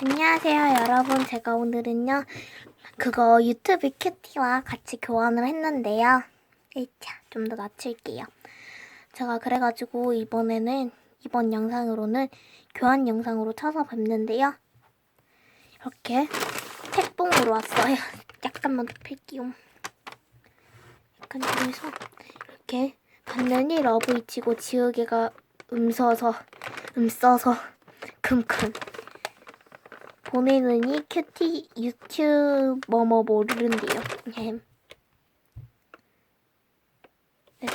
안녕하세요, 여러분. 제가 오늘은요, 그거 유튜브 큐티와 같이 교환을 했는데요. 일자, 좀더 낮출게요. 제가 그래가지고 이번에는, 이번 영상으로는 교환 영상으로 찾아뵙는데요. 이렇게 택봉으로 왔어요. 약간만 더 펼게요. 약간 그래서 이렇게 반면이 러브 이치고 지우개가 음서서, 음써서, 큼큼. 보내느니 큐티 유튜브 뭐뭐 모르는데요. 햄. 네.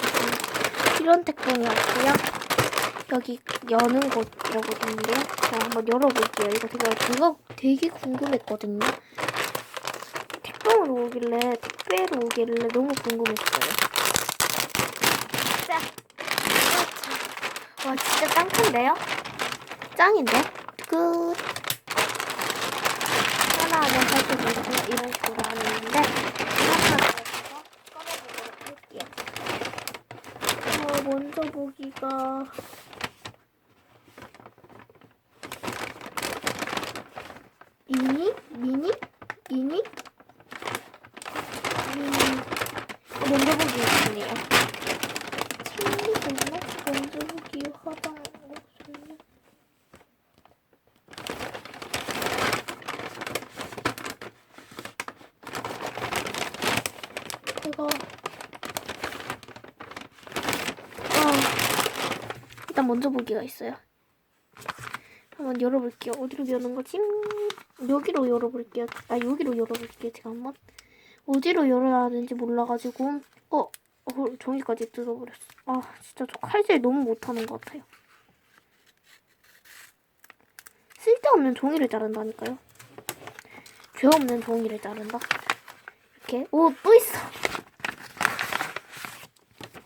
이런 택봉이 왔고요. 여기 여는 곳이라고 돼 있는데요. 제가 한번 열어볼게요. 이거 제가 그거 되게 궁금했거든요. 택봉으로 오길래 택배로 오길래 너무 궁금했어요. 자, 와 진짜 짱 큰데요? 짱인데? 끝. 하나하나 살펴보고 이런 식으로 하는데 하나하나 꺼내보도록 할게요. 어, 먼저 보기가 미니? 미니? 미니? 미니 어, 먼저 보기 있네요. 책이 있네? 먼저 보기 화장 없었네. 제가 아 일단 먼저 보기가 있어요. 한번 열어볼게요. 어디로 여는 거지? 음, 여기로 열어볼게요. 아 여기로 열어볼게요. 제가 한번 어디로 열어야 하는지 몰라가지고 어, 어 종이까지 뜯어버렸어. 아 진짜 저 칼질 너무 못하는 것 같아요. 쓸데없는 종이를 자른다니까요. 죄 없는 종이를 자른다. 이렇게 오또 있어.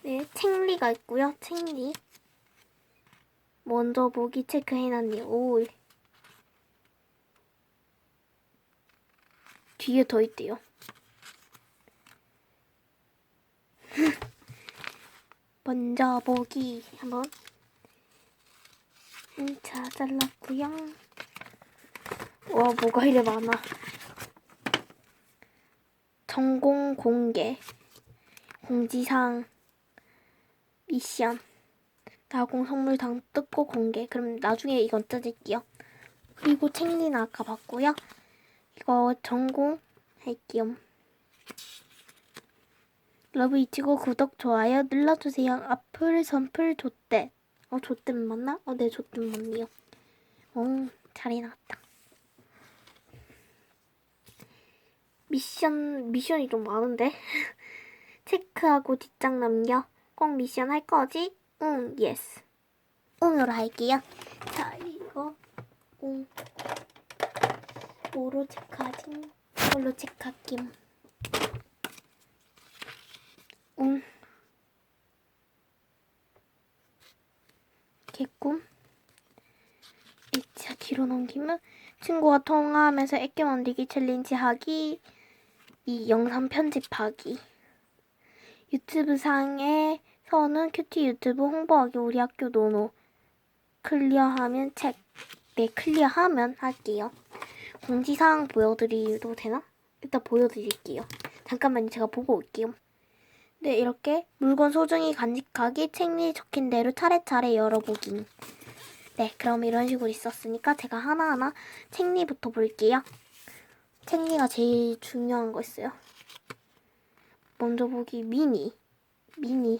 네, 책리가 있고요. 책리. 먼저 보기 체크해놨네요. 오. 뒤에 더 있대요. 먼저 보기 한번. 음, 자, 잘랐고요. 와, 뭐가 이래 많아. 전공 공개. 공지사항. 미션. 나공 선물 당 뜯고 공개. 그럼 나중에 이건 뜯을게요. 그리고 책리는 아까 봤고요. 이거 전공 할게요. 러브 이치고 구독 좋아요 눌러주세요. 앞을 선풀 좆대. 어 좆대 맞나? 어네 좆대 맞네요. 어 잘해 나왔다. 미션 미션이 좀 많은데 체크하고 뒷장 남겨. 꼭 미션 할 거지? 응, 예스. 응으로 할게요. 자, 이거 응. 뭐로 체크하지? 이걸로 체크할게요. 응. 개꿈. 자, 뒤로 넘기면 친구와 통화하면서 애껴 만들기 챌린지 하기. 이 영상 편집하기. 유튜브 상에 서는 큐티 유튜브 홍보하기 우리 학교 노노 클리어하면 책. 네, 클리어하면 할게요. 공지사항 보여드리도 되나? 일단 보여드릴게요. 잠깐만요. 제가 보고 올게요. 네, 이렇게 물건 소중히 간직하기, 책리 적힌 대로 차례차례 열어보기. 네, 그럼 이런 식으로 있었으니까 제가 하나하나 책리부터 볼게요. 책리가 제일 중요한 거 있어요. 먼저 보기 미니. 미니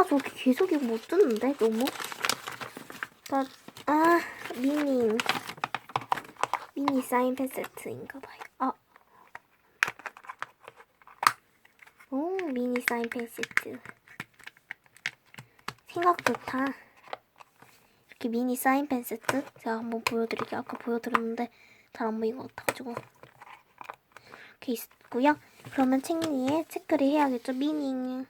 아 저기 계속 이거 못 듣는데 너무 아, 아 미니 미니 사인펜 세트인가 봐요. 아. 오 미니 사인펜 세트 생각 좋다. 이렇게 미니 사인펜 세트 제가 한번 보여드릴게요. 아까 보여드렸는데 잘 안 보인 것 같아가지고 이렇게 있고요. 그러면 책 위에 체크를 해야겠죠. 미니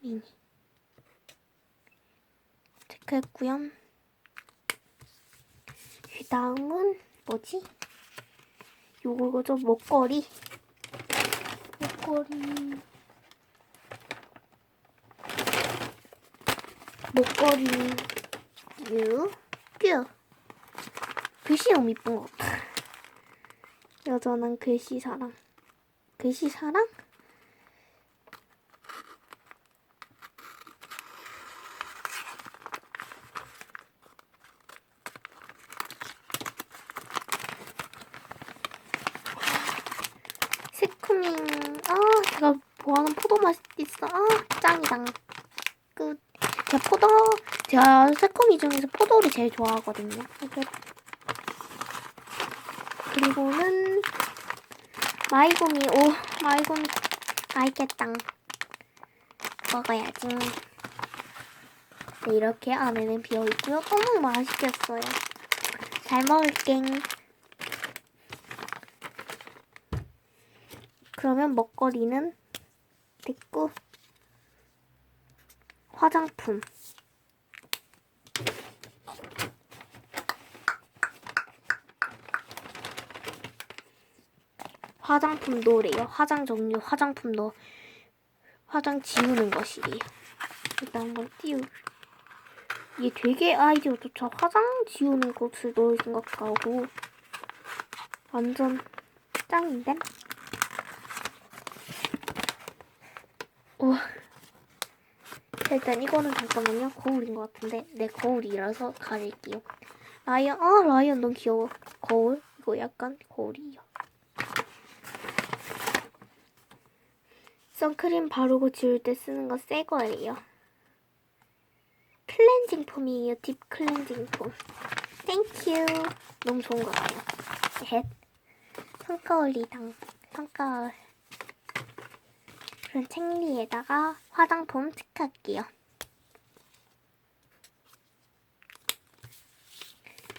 미니 체크했고요. 그 다음은 뭐지? 요거죠 목걸이 목걸이 목걸이 유, 뷰. 글씨 너무 이쁜 것 같아. 여전한 글씨 사랑. 글씨 사랑? 새쿠밍. 아, 제가 좋아하는 포도 맛 있어. 아, 짱이다. 끝. 제가 포도, 제가 새콤이 중에서 포도를 제일 좋아하거든요. 그리고는 마이구미, 오, 마이구미 맛있겠다. 먹어야지. 네, 이렇게 안에는 비어있고요. 너무 맛있겠어요. 잘 먹을게. 그러면 먹거리는 됐고 화장품 화장품도래요. 화장 종류, 화장품도 화장 지우는 것이래요. 일단 한번 띄우. 이게 되게 아이디어 좋죠. 화장 지우는 것을 넣을 생각하고 완전 짱인데? 우와. 일단 이거는 잠깐만요. 거울인 것 같은데. 네, 거울이라서 가릴게요. 라이언, 아, 라이언 너무 귀여워. 거울? 이거 약간 거울이에요. 선크림 바르고 지울 때 쓰는 거 새 거예요. 클렌징 폼이에요. 딥 클렌징 폼. 땡큐. 너무 좋은 것 같아요. 헷. 손가올리당. 손가올. 그럼 책리에다가 화장품 체크할게요.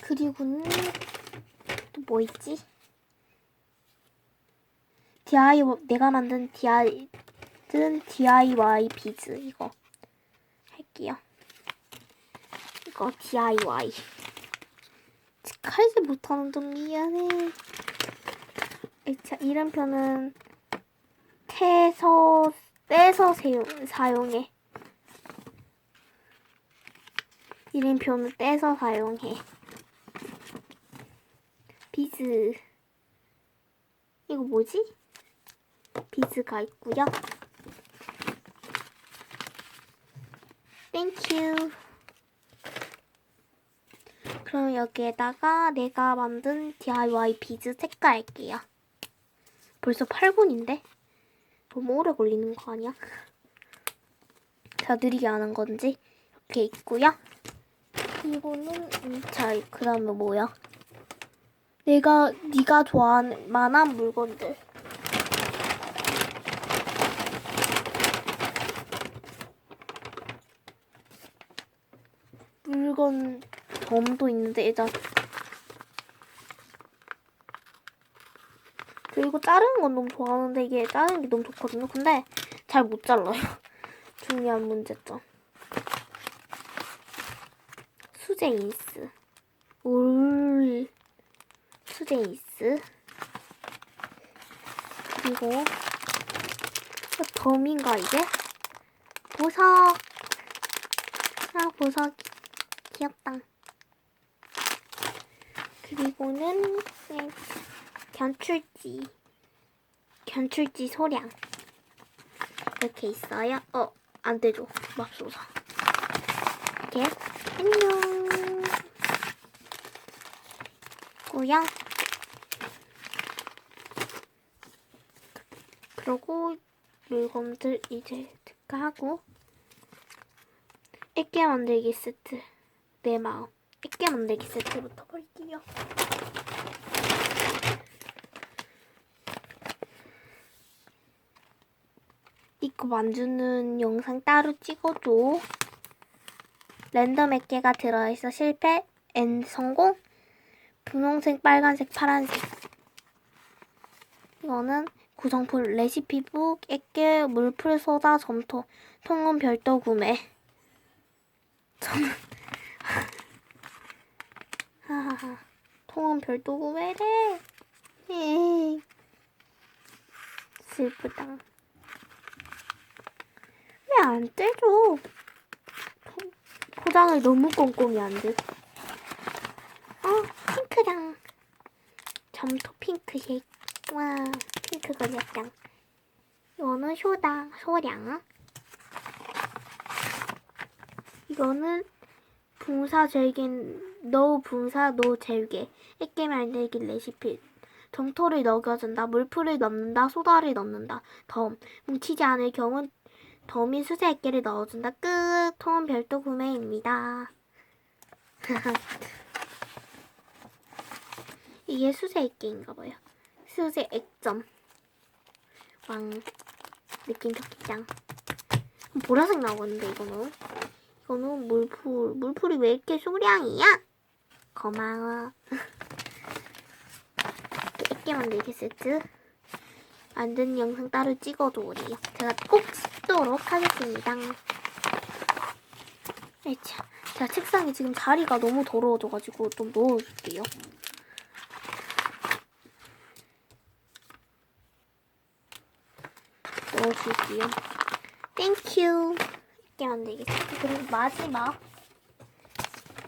그리고는 또 뭐 있지? DIY 내가 만든 DIY DIY 비즈 이거 할게요. 이거 DIY 칼질 못하는 좀 미안해. 자 이름표는 태서 떼서 사용, 사용해. 이름표는 떼서 사용해. 비즈 이거 뭐지? 비즈가 있고요. 땡큐. 그럼 여기에다가 내가 만든 DIY 비즈 색깔 할게요. 벌써 8분인데? 너무 오래 걸리는 거 아니야? 자, 느리게 하는 건지 이렇게 있고요. 이거는 음, 자, 그 다음에 뭐야? 내가 네가 좋아하는 만한 물건들. 물건 점도 있는데 일단 그리고 자르는 건 너무 좋아하는데 이게 자르는 게 너무 좋거든요. 근데 잘 못 잘라요. 중요한 문제점. 수제 인스. 올. 수제 인스. 그리고 덤인가 이게? 보석. 아 보석 귀엽다. 그리고는 네. 견출지 견출지 소량 이렇게 있어요. 어, 안 되죠. 맙소사. 이렇게 안녕. 고요. 그리고 물건들 이제 특가하고 액게 만들기 세트 내 마음 액게 만들기 세트부터 볼게요. 이거 만드는 영상 따로 찍어줘. 랜덤 액계가 들어있어 실패, N 성공. 분홍색, 빨간색, 파란색. 이거는 구성품 레시피북, 액계, 물풀, 소다, 점토, 통은 별도 구매. 저는 통은 별도 구매래. 에이. 슬프다. 왜안 떼줘? 포- 포장을 너무 꼼꼼히 안 돼. 어, 핑크랑 점토 핑크색. 와, 핑크 걸렸짱. 이거는 쇼다, 소량. 이거는 붕사 절긴 노 붕사 노 절개 액게 만들기 레시피 점토를 녹여준다 물풀을 넣는다 소다를 넣는다 덤 뭉치지 않을 경우 덤이 수세 액계를 넣어준다 끝 통은 별도 구매입니다 이게 수세 액계인가 봐요 수세 액점 왕 느낌 좋겠짱 보라색 나오는데 이거는 이거는 물풀. 물풀이 왜 이렇게 소량이야? 고마워. 이렇게 만들기 세트. 만든 영상 따로 찍어도 오래요. 제가 꼭 찍도록 하겠습니다. 에차. 제가 책상에 지금 자리가 너무 더러워져가지고 좀 넣어줄게요. 넣어줄게요. 땡큐. 이렇게 만들기 세트. 그리고 마지막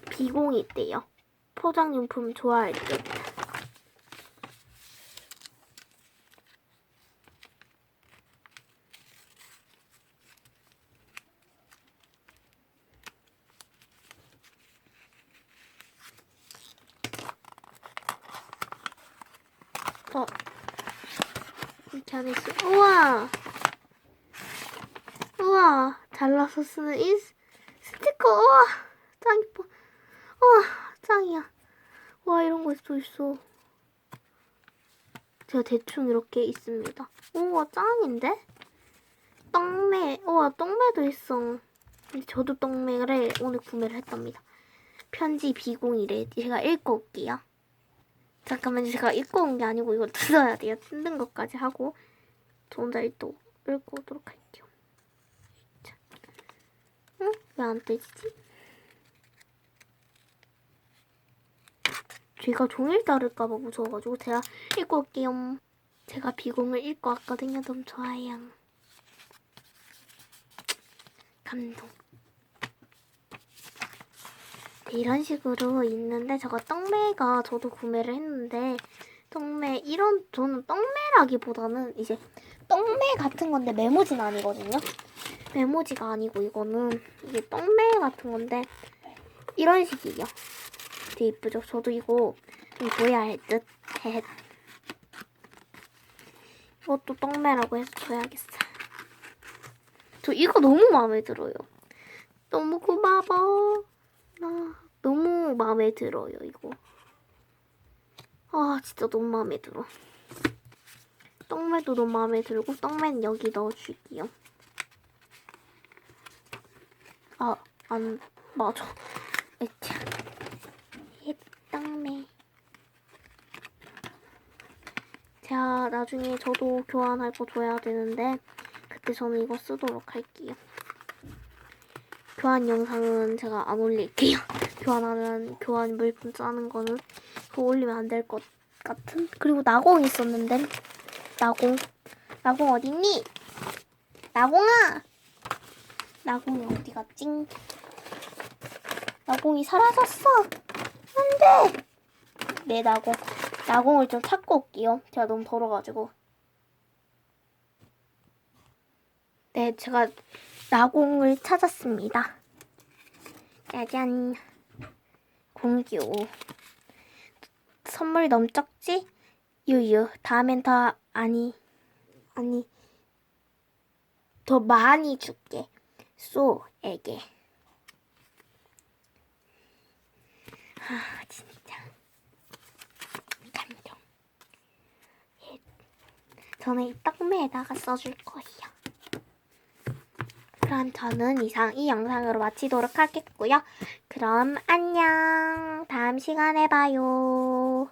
비공이 있대요. 포장용품 좋아할 때. 어. 이렇게 안에 있어. 우와! 우와! 쓰는 이 스- 스티커! 우와! 짱 이뻐. 우와! 짱이야. 와, 이런 거또 있어. 제가 대충 이렇게 있습니다. 우와, 짱인데? 떡매. 우와, 떡매도 있어. 저도 떡매를 오늘 구매를 했답니다. 편지 비공이래. 제가 읽고 올게요. 잠깐만요. 제가 읽고 온 게 아니고 이거 뜯어야 돼요. 뜯는 것까지 하고 저 혼자 또 읽고 오도록 할게요. 자. 응? 왜 안 떼지지? 제가 종일 자를까봐 무서워가지고 제가 읽고 올게요. 제가 비공을 읽고 왔거든요. 너무 좋아요. 감동. 네, 이런 식으로 있는데 저거 떡매가 저도 구매를 했는데 떡매 이런 저는 떡매라기보다는 이제 떡매 같은 건데 메모지는 아니거든요. 메모지가 아니고 이거는 이게 떡매 같은 건데 이런 식이에요. 되게 이쁘죠? 저도 이거 좀 줘야 할 듯. 헤헤. 이것도 떡매라고 해서 줘야겠어. 저 이거 너무 마음에 들어요. 너무 고마워. 나 너무 마음에 들어요 이거. 아 진짜 너무 마음에 들어. 떡매도 너무 마음에 들고 떡매는 여기 넣어줄게요. 아 안 맞아. 예 떡매. 제가 나중에 저도 교환할 거 줘야 되는데 그때 저는 이거 쓰도록 할게요. 교환 영상은 제가 안 올릴게요. 교환하는 교환 물품 짜는 거는 그거 올리면 안 될 것 같은. 그리고 나공 있었는데 나공 나공 어딨니? 나공아 나공이 어디 갔지? 나공이 사라졌어. 안돼. 네 나공 나공을 좀 찾고 올게요. 제가 너무 더러가지고. 네 제가 나공을 찾았습니다. 짜잔. 공규. 선물 너무 적지? 유유. 다음엔 더 아니 아니 더 많이 줄게. 쏘에게. 아 진짜 감동. 예. 저는 이 떡매에다가 써줄 거예요. 그럼 저는 이상 이 영상으로 마치도록 하겠고요. 그럼 안녕. 다음 시간에 봐요.